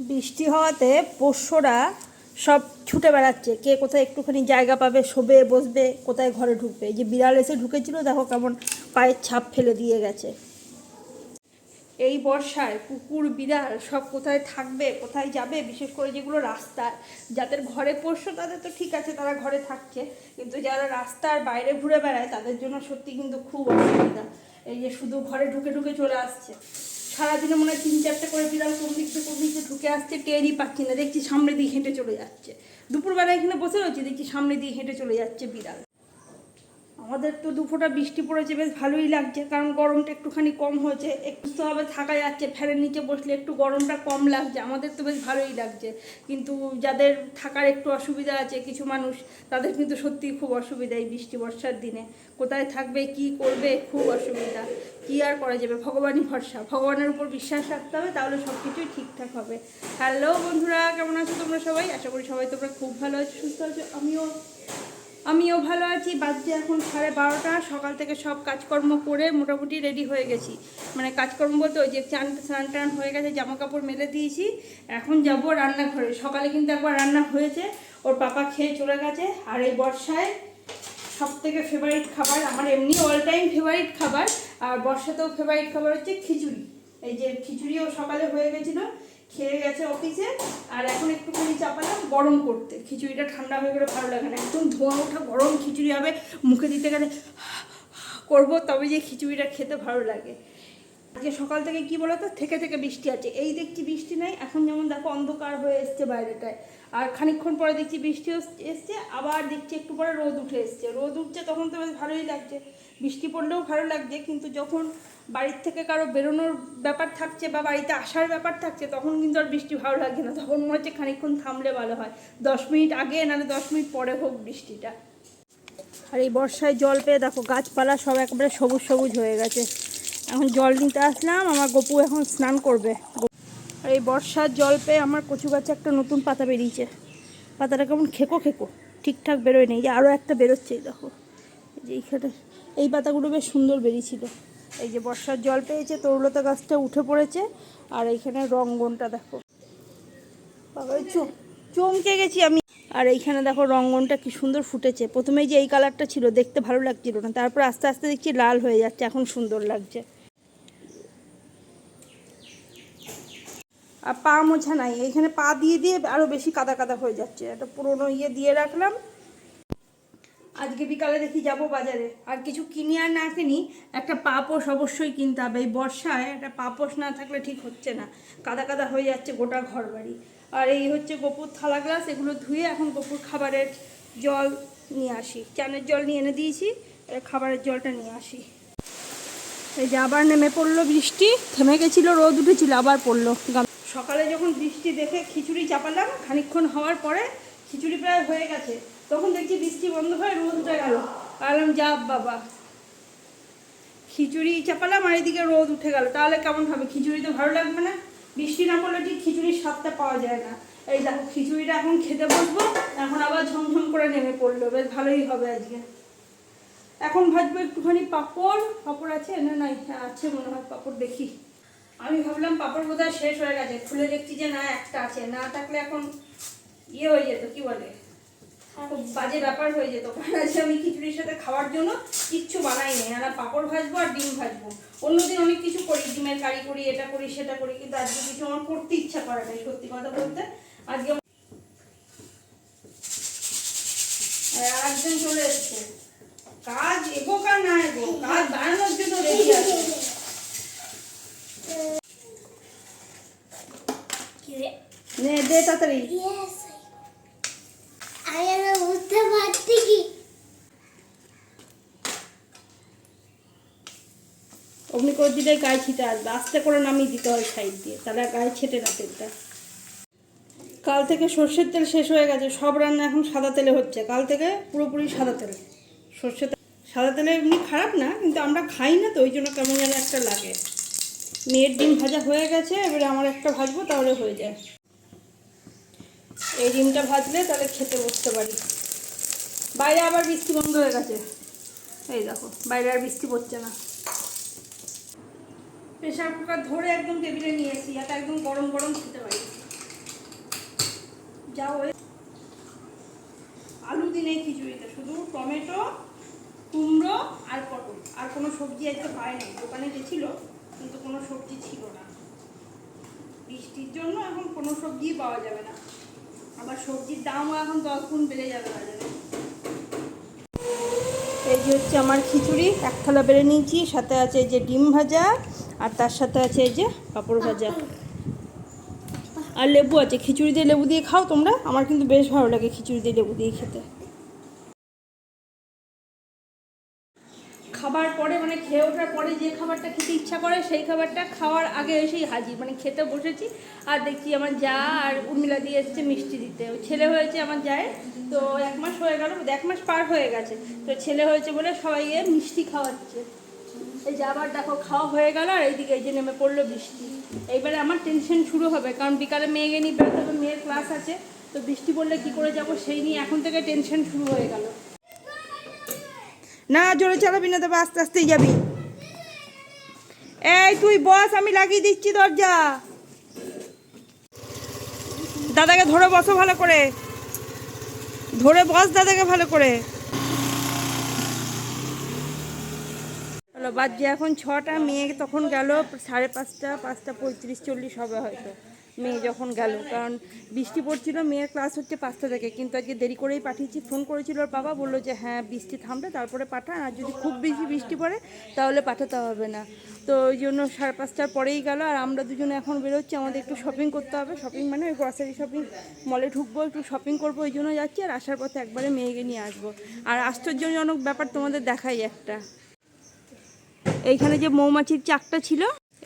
বৃষ্টি হওয়াতে পোষ্যরা সব ছুটে বেড়াচ্ছে। কে কোথায় একটুখানি জায়গা পাবে, শোবে, বসবে, কোথায় ঘরে ঢুকবে। যে বিড়াল এসে ঢুকেছিল, দেখো কেমন পায়ের ছাপ ফেলে দিয়ে গেছে। এই বর্ষায় কুকুর, বিড়াল সব কোথায় থাকবে, কোথায় যাবে, বিশেষ করে যেগুলো রাস্তার যাদের ঘরে পোষ্য, তাদের তো ঠিক আছে, তারা ঘরে থাকছে। কিন্তু যারা রাস্তার বাইরে ঘুরে বেড়ায়, তাদের জন্য সত্যি কিন্তু খুব অসুবিধা। এই যে শুধু ঘরে ঢুকে ঢুকে চলে আসছে। সারাদিনে মনে হয় তিন চারটে করে বিড়াল কোন দিক থেকে কোন দিক থেকে ঢুকে আসছে, টেরই পাচ্ছি না। দেখছি সামনে দিয়ে হেঁটে চলে যাচ্ছে। দুপুরবেলা এখানে বসে রয়েছে, দেখছি সামনে দিয়ে হেঁটে চলে যাচ্ছে বিড়াল। আমাদের তো দুপুরটা বৃষ্টি পড়েছে, বেশ ভালোই লাগছে, কারণ গরমটা একটুখানি কম হয়েছে। একটু হবে থাকা যাচ্ছে, ফ্যানের নিচে বসলে একটু গরমটা কম লাগছে, আমাদের তো বেশ ভালোই লাগছে। কিন্তু যাদের থাকার একটু অসুবিধা আছে, কিছু মানুষ, তাদের কিন্তু সত্যিই খুব অসুবিধা এই বৃষ্টি বর্ষার দিনে। কোথায় থাকবে, কি করবে, খুব অসুবিধা। কি আর করা যাবে? ভগবানই ভরসা। ভগবানের উপর বিশ্বাস রাখতে হবে, তাহলে সব কিছুই ঠিকঠাক হবে। হ্যালো বন্ধুরা, কেমন আছো তোমরা সবাই? আশা করি সবাই তোমরা খুব ভালো আছো, সুস্থ আছো, আমিও আমিও ভালো আছি। বাজছে এখন সাড়ে বারোটা। সকাল থেকে সব কাজকর্ম করে মোটামুটি রেডি হয়ে গেছি। মানে কাজকর্ম বলতে ওই যে চান, স্নান টান হয়ে গেছে জামা কাপড় মেলে দিয়েছি। এখন যাব রান্নাঘরে। সকালে কিন্তু একবার রান্না হয়েছে। ওর পাপা খেয়ে চলে গেছে। আর এই বর্ষায় সব থেকে ফেভারিট খাবার আমার এমনি অল টাইম ফেভারিট খাবার। আর বর্ষাতেও ফেভারিট খাবার হচ্ছে খিচুড়ি। এই যে খিচুড়িও সকালে হয়ে গেছিল। খেয়ে গেছে অফিসে আর এখন একটুখানি চাপালাম, গরম করতে। খিচুড়িটা ঠান্ডা হয়ে গেলে ভালো লাগে না। একদম ধোঁয়া ওঠা গরম খিচুড়ি হবে, মুখে দিতে গেলে করব, তবে যে খিচুড়িটা খেতে ভালো লাগে। আজকে সকাল থেকে কি বলতো থেকে থেকে বৃষ্টি আছে। এই দেখছি বৃষ্টি নাই, এখন যেমন দেখো অন্ধকার হয়ে এসছে বাইরেটায়। আর খানিকক্ষণ পরে দেখছি বৃষ্টি এসছে, আবার দেখছি একটু পরে রোদ উঠে এসছে। রোদ উঠছে তখন তো বেশ ভালোই লাগছে। বৃষ্টি পড়লেও ভালো লাগছে, কিন্তু যখন বাড়ির থেকে কারও বেরোনোর ব্যাপার থাকছে বা বাড়িতে আসার ব্যাপার থাকছে, তখন কিন্তু আর বৃষ্টি ভালো লাগছে না। তখন মনে হচ্ছে খানিকক্ষণ থামলে ভালো হয়। দশ মিনিট আগে নাহলে দশ মিনিট পরে হোক বৃষ্টিটা। আর এই বর্ষায় জল পেয়ে দেখো, গাছপালা সব একেবারে সবুজ সবুজ হয়ে গেছে। এখন জল নিতে আসলাম, আমার গপু এখন স্নান করবে। আর এই বর্ষার জল পেয়ে আমার কচু গাছে একটা নতুন পাতা বেরিয়েছে। পাতাটা কেমন খেকো খেকো, ঠিকঠাক বেরোয় নেই যে আরও একটা বেরোচ্ছে দেখো। যে এইখানে এই পাতাগুলো বেশ সুন্দর বেরিয়েছিল। এই যে বর্ষার জল পেয়েছে, তরুলতা গাছটা উঠে পড়েছে, আর এইখানে রঙ্গনটা দেখো। চমকে গেছি আমি। আর এইখানে দেখো রঙ্গনটা কি সুন্দর ফুটেছে। প্রথমে যে এই কালারটা ছিল, দেখতে ভালো লাগছিল না। তারপর আস্তে আস্তে দেখছি লাল হয়ে যাচ্ছে, এখন সুন্দর লাগছে। আর পা মোছা নাই, এইখানে পা দিয়ে দিয়ে আরও বেশি কাদা কাদা হয়ে যাচ্ছে। একটা পুরোনো ইয়ে দিয়ে রাখলাম আজকে বিকালে দেখি যাব বাজারে। আর কিছু কিনি আর না কিনি, একটা পাপোশ অবশ্যই কিনতে হবে। এই বর্ষায় একটা পাপোশ না থাকলে ঠিক হচ্ছে না। কাদা কাদা হয়ে যাচ্ছে গোটা ঘর বাড়ি আর এই হচ্ছে গোপুর থালা গ্লাস এগুলো ধুয়ে এখন গোপুর খাবারের জল নিয়ে আসি। চানের জল নিয়ে এনে দিয়েছি খাবারের জলটা নিয়ে আসি। এই যে আবার নেমে পড়ল বৃষ্টি, থেমে গেছিল, রোদ উঠেছিল, আবার পড়ল। সকালে যখন বৃষ্টি দেখে খিচুড়ি চাপালাম, খানিকক্ষণ হওয়ার পরে খিচুড়ি প্রায় হয়ে গেছে। তখন দেখছি বৃষ্টি বন্ধ হয়ে রোদ উঠে গেল। আলাম যা বাবা। খিচুড়ি চাপালাম আর এদিকে রোদ উঠে গেল। তাহলে কেমন হবে? খিচুড়ি তো ভালো লাগবে না। বৃষ্টি না পড়লে ঠিক খিচুড়ির স্বাদটা পাওয়া যায় না। এই দেখো, খিচুড়িটা এখন খেতে বসবো, এখন আবার ঝমঝম করে নেমে পড়ল। বেশ ভালোই হবে আজকে। এখন ভাজবো একটুখানি পাঁপড়। পাঁপড় আছে? না নাই আছে মনে হয়, পাঁপড় দেখি। আমি ভাবলাম পাঁপড় বোধহয় শেষ হয়ে গেছে। খুলে দেখছি যে না, একটা আছে। না থাকলে এখন ইয়ে হয়ে যেত, কি বলে? খুব বাজে ব্যাপার হয়ে যেত। কারণ আজকে আমি খিচুড়ির সাথে খাওয়ার জন্য কিচ্ছু বানাই নি না পাঁপড় ভাজবো আর ডিম ভাজবো। অন্যদিন অনেক কিছু করি ডিমের কারি করি এটা করি সেটা করি কিন্তু আজকে কিছু আমার করতে ইচ্ছা করে নাই সত্যি কথা বলতে। আজকে আর একজন চলে এসছে। কাজ এগোক আর না এগোক কাজ বানানোর জন্য রেডি আছে। নে দে তাড়াতাড়ি Yes. আমি আর বুঝতে পারছি কি অগ্নি করে দিলে গায়ে ছিটে আসবে। আস্তে করে নামিয়ে দিতে হয় সাইড দিয়ে, তাহলে গায়ে ছেটে না তেলটা। কাল থেকে সর্ষের তেল শেষ হয়ে গেছে, সব রান্না এখন সাদা তেলে হচ্ছে। কাল থেকে পুরোপুরি সাদা তেল। সর্ষে তেল সাদা তেলে এমনি খারাপ না, কিন্তু আমরা খাই না তো, ওই জন্য কেমন যেন একটা লাগে। মেয়ের ডিম ভাজা হয়ে গেছে, এবারে আমার একটা ভাজবো, তাহলে হয়ে যায়। এই ডিমটা ভাজলে তাহলে খেতে বসতে পারি। বাইরে আবার বৃষ্টি বন্ধ হয়ে গেছে। এই দেখো, বাইরে আর বৃষ্টি পড়ছে না। প্রেশার কুকার ধরে একদম টেবিলে নিয়ে এসি যাতে একদম গরম গরম খেতে পারি। যা ওই আলু দিনে খিচুড়িতে, শুধু টমেটো, কুমড়ো আর পটল। আর কোনো সবজি আজকে পায়নি দোকানে গেছিল, কিন্তু কোনো সবজি ছিল না। বৃষ্টির জন্য এখন কোনো সবজিই পাওয়া যাবে না। আবার সবজির দামও এখন দশ গুণ বেড়ে যাবে বাজারে এই হচ্ছে আমার খিচুড়ি। এক থালা বেড়ে নিয়েছি, সাথে আছে এই যে ডিম ভাজা, আর তার সাথে আছে এই যে পাঁপড় ভাজা। আর লেবু আছে, খিচুড়ি দিয়ে লেবু দিয়ে খাও তোমরা, আমার কিন্তু বেশ ভালো লাগে খিচুড়ি দিয়ে লেবু দিয়ে খেতে খাবার পরে মানে খেয়ে ওঠার পরে যে খাবারটা খেতে ইচ্ছা করে, সেই খাবারটা খাওয়ার আগে এসেই হাজির। মানে খেতে বসেছি আর দেখছি আমার যা আর উর্মিলা দিয়ে এসছে মিষ্টি দিতে। ছেলে হয়েছে আমার যায় তো এক মাস হয়ে গেল এক মাস পার হয়ে গেছে। তো ছেলে হয়েছে বলে সবাই সবাইকে মিষ্টি খাওয়াচ্ছে। এই যে আবার দেখো, খাওয়া হয়ে গেল আর এইদিকে এই যে নেমে পড়ল বৃষ্টি। এইবারে আমার টেনশন শুরু হবে, কারণ বিকালে মেয়েকে নিয়ে বেরোতে হবে, মেয়ের ক্লাস আছে। তো বৃষ্টি পড়লে কি করে যাব সেই নিয়ে এখন থেকে টেনশন শুরু হয়ে গেল। না, জোরে চালাবি না, তবে আস্তে আস্তেই যাবি। এই, তুই বস, আমি লাগিয়ে দিচ্ছি দরজা। দাদাকে ধরে বসো ভালো করে। ধরে বস দাদাকে ভালো করে। যে এখন ছটা মেয়ে তখন গেল, সাড়ে পাঁচটা পাঁচটা পঁয়ত্রিশ, চল্লিশ হবে হয়তো। মেয়ে যখন গেল। কারণ বৃষ্টি পড়ছিল, মেয়ের ক্লাস হচ্ছে পাঁচটা থেকে। কিন্তু আজকে দেরি করেই পাঠিয়েছি ফোন করেছিল ওর বাবা, বলল যে হ্যাঁ বৃষ্টি থামবে, তারপরে পাঠান। আর যদি খুব বেশি বৃষ্টি পড়ে, তাহলে পাঠাতে হবে না। তো ওই জন্য সাড়ে পাঁচটার পরেই গেল। আর আমরা দুজনে এখন বেরোচ্ছি, আমাদের একটু শপিং করতে হবে। শপিং মানে ওই গ্রসারি শপিং মলে ঢুকবো, একটু শপিং করব, ওই জন্য যাচ্ছি। আর আসার পথে একবারে মেয়েকে নিয়ে আসব। আর আশ্চর্যজনক ব্যাপার তোমাদের দেখাই একটা। এইখানে যে মৌমাছির চাকটা ছিল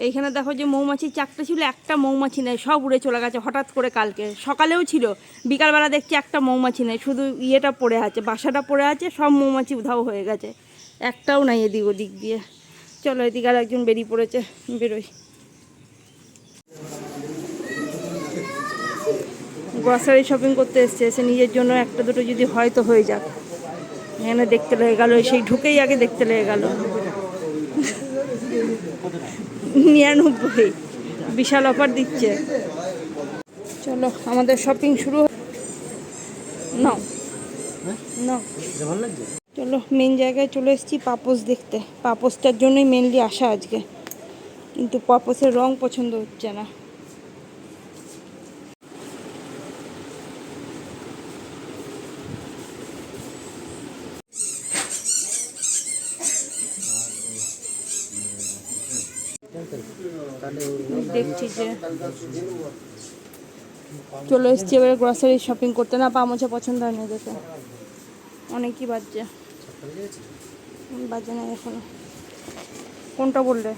এইখানে দেখো যে মৌমাছির চাকটা ছিল, একটা মৌমাছি নেই, সব উড়ে চলে গেছে হঠাৎ করে কালকে। সকালেও ছিল, বিকালবেলা দেখছি একটা মৌমাছি নেই, শুধু ইয়েটা পড়ে আছে, বাসাটা পড়ে আছে, সব মৌমাছি উধাও হয়ে গেছে। একটাও নাই এদিক ওদিক দিয়ে। চলো, এদিকে আর একজন বেরিয়ে পড়েছে, বেরোই। গ্রসারি শপিং করতে এসছে, এসে নিজের জন্য একটা দুটো যদি হয় তো হয়ে যাক। এখানে দেখতে লেগে গেল, সেই ঢুকেই আগে দেখতে লেগে গেল। নিরানব্বই। বিশাল অফার দিচ্ছে। চলো, আমাদের শপিং শুরু নাও। নাও। চলো মেন জায়গায় চলে এসেছি পাপোস দেখতে। পাপোসটার জন্যই মেনলি আসা আজকে। কিন্তু পাপোসের রং পছন্দ হচ্ছে না তাহলে দেখছি যে চলে এসেছি, এবারে গ্রসারি শপিং করতে। না, পা মোছা পছন্দ হয় না দেখে। অনেকই বাজছে বাজে না এখনও। কোনটা বললে?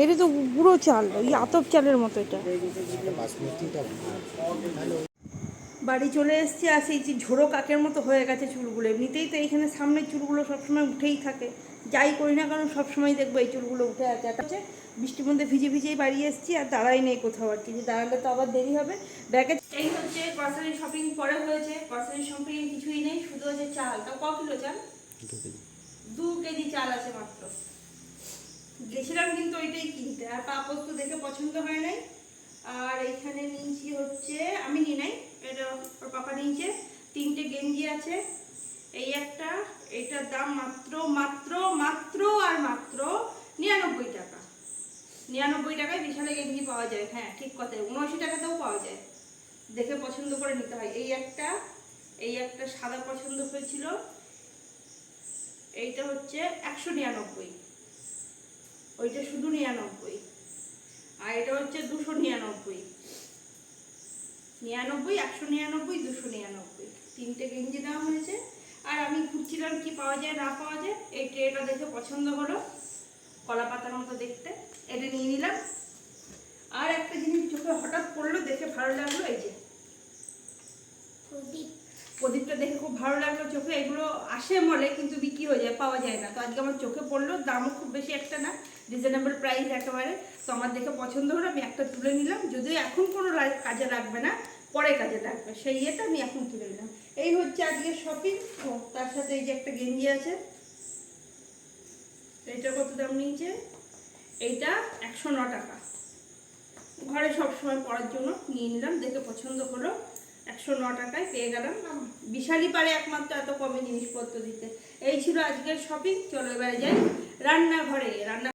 এটা তো পুরো চাল ওই আতপ চালের মতো এটা। বাড়ি চলে এসেছি, আর সেই ঝোড়ো কাকের মতো হয়ে গেছে চুলগুলো। এমনিতেই তো এইখানে সামনের চুলগুলো সবসময় উঠেই থাকে। যাই করি না কারণ সবসময় দেখব এই চুলগুলো উঠে আছে। একটা হচ্ছে বৃষ্টির মধ্যে ভিজে ভিজেই বাড়ি এসেছি আর দাঁড়াই নেই কোথাও আর কি। যে দাঁড়ালে তো আবার দেরি হবে। ব্যাগে এই হচ্ছে গ্রসারি শপিং পরে হয়েছে। গ্রসারি শপিং কিছুই নেই শুধু হচ্ছে চাল। তা ক কিলো চাল? দু কেজি। চাল আছে মাত্র। গেছিলাম কিন্তু ওইটাই কিনতে। আর পাপোস তো দেখে পছন্দ হয় নাই। আর এখানে নিয়েছি হচ্ছে আমি নিই নাই এটা ওর পাপা নিয়েছে। তিনটে গেঞ্জি আছে। এই একটা এটার দাম মাত্র মাত্র মাত্র আর মাত্র নিরানব্বই টাকা। নিরানব্বই টাকায় বিশালে গেঞ্জি পাওয়া যায়। হ্যাঁ ঠিক কথাই। উনআশি টাকাতেও পাওয়া যায়। দেখে পছন্দ করে নিতে হয়। এই একটা এই একটা সাদা পছন্দ হয়েছিল। এইটা হচ্ছে একশো নিরানব্বই। ওইটা শুধু নিরানব্বই। আর এটা হচ্ছে দুশো নিরানব্বই। নিরানব্বই, একশো নিরানব্বই, দুশো নিরানব্বই। তিনটে গেঞ্জি দেওয়া হয়েছে। আর আমি খুঁজছিলাম কি পাওয়া যায় না পাওয়া যায় এই ট্রেটা দেখে পছন্দ হলো। কলা পাতার মতো দেখতে। এটা নিয়ে নিলাম। আর একটা জিনিস চোখে হঠাৎ পড়ল দেখে ভালো লাগল এই যে। প্রদীপ। প্রদীপটা দেখে খুব ভালো লাগল চোখে। এগুলো আসে মলে কিন্তু বিক্রি হয়ে যায় পাওয়া যায় না। তো আজকে আমার চোখে পড়ল দামও খুব বেশি একটা না রিজনেবল প্রাইস একেবারে। তো আমার দেখে পছন্দ হলো আমি একটা তুলে নিলাম। যদিও এখন কোনো কাজে লাগবে না। পরে কাজে লাগবে। সেই ইয়েটা আমি এখন তুলে নিলাম। এই হচ্ছে আজকে শপিং ও, তার সাথে এই যে একটা গেঞ্জি আছে। এইটা কত দাম নিয়েছে? এইটা একশো ন টাকা। ঘরে সব সময় পরার জন্য নিয়ে নিলাম। দেখে পছন্দ হলো। একশো ন টাকায় পেয়ে গেলাম। বিশালই পারে একমাত্র এত কমে জিনিসপত্র দিতে। এই ছিল আজকের শপিং চলো এবারে যাই। রান্নাঘরে, রান্না